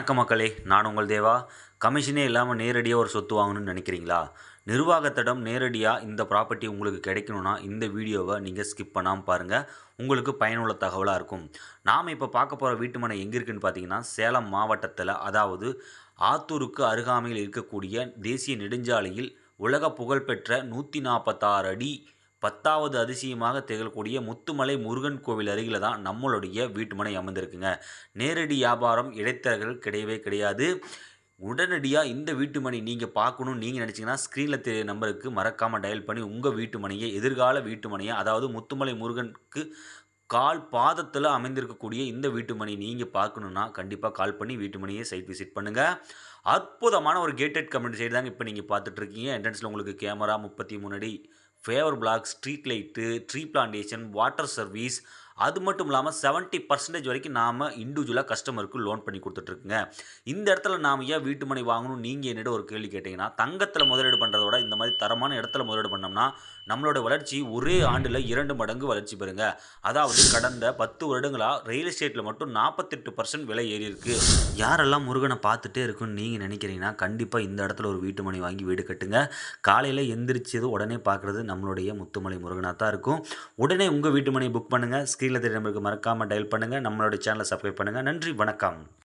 வணக்க மக்களே நான் உங்கள் தேவா. கமிஷனே இல்லாமல் நேரடியாக ஒரு சொத்து வாங்கணும்னு நினைக்கிறீங்களா? நிர்வாகத்திடம் நேரடியாக இந்த ப்ராப்பர்ட்டி உங்களுக்கு கிடைக்கணும்னா இந்த வீடியோவை நீங்கள் ஸ்கிப் பண்ணாமல் பாருங்கள் உங்களுக்கு பயனுள்ள தகவலாக இருக்கும். நாம் இப்போ பார்க்க போகிற வீட்டு மனை எங்கே இருக்குன்னு பார்த்தீங்கன்னா சேலம் மாவட்டத்தில் அதாவது ஆத்தூருக்கு அருகாமையில் இருக்கக்கூடிய தேசிய நெடுஞ்சாலையில் உலக புகழ்பெற்ற நூற்றி நாற்பத்தாறு அடி பத்தாவது அதிசயமாக திகழக்கூடிய முத்துமலை முருகன் கோவில் அருகில் தான் நம்மளுடைய வீட்டுமனை அமைந்திருக்குங்க நேரடி வியாபாரம் இடைத்தரகர்கள் கிடையவே கிடையாது. உடனடியாக இந்த வீட்டுமனை நீங்கள் பார்க்கணும்னு நீங்கள் நினச்சிங்கன்னா ஸ்க்ரீனில் தெரிய நம்பருக்கு மறக்காமல் டயல் பண்ணி உங்கள் வீட்டுமனையை எதிர்கால வீட்டுமனையை அதாவது முத்துமலை முருகனுக்கு கால் பாதத்தில் அமைந்திருக்கக்கூடிய இந்த வீட்டுமனை நீங்கள் பார்க்கணுன்னா கண்டிப்பாக கால் பண்ணி வீட்டுமனையை சைட் விசிட் பண்ணுங்கள் அற்புதமான ஒரு கேட்டட் கம்யூனிட்டி சைடு தாங்க இப்போ நீங்கள் பார்த்துட்ருக்கீங்க என்ட்ரன்ஸில் உங்களுக்கு கேமரா முப்பத்தி மூணு அடி paver block street light tree plantation water service அது மட்டும் இல்லாமல் செவன்ட்டி பர்சன்டேஜ் வரைக்கும் நாம் இண்டிவிஜுவலாக கஸ்டமருக்கு லோன் பண்ணி கொடுத்துட்ருக்குங்க. இந்த இடத்துல நாம் ஏன் வீட்டு மனை வாங்கணும் நீங்கள் என்னிட ஒரு கேள்வி கேட்டிங்கன்னா தங்கத்தில் முதலீடு பண்ணுறதோட இந்த மாதிரி தரமான இடத்துல முதலீடு பண்ணோம்னா நம்மளோட வளர்ச்சி ஒரே ஆண்டில் இரண்டு மடங்கு வளர்ச்சி பெறுங்க. அதாவது கடந்த பத்து வருடங்களாக ரியல் எஸ்டேட்டில் மட்டும் நாற்பத்தெட்டு பர்சன்ட் விலை ஏறி இருக்குது யாரெல்லாம் முருகனை பார்த்துட்டே இருக்குன்னு நீங்கள் நினைக்கிறீங்கன்னா கண்டிப்பாக இந்த இடத்துல ஒரு வீட்டு மனை வாங்கி வீடு கட்டுங்க. காலையில் எந்திரிச்சது உடனே பார்க்குறது நம்மளுடைய முத்துமலை முருகனாக தான் இருக்கும். உடனே உங்கள் வீட்டு மனை புக் பண்ணுங்கள் ஸ்க்ரீனில் தெரிய நம்பருக்கு மறக்காமல் டயல் பண்ணுங்கள் நம்மளோட சேனலை சப்ஸ்கிரைப் பண்ணுங்கள் நன்றி வணக்கம்.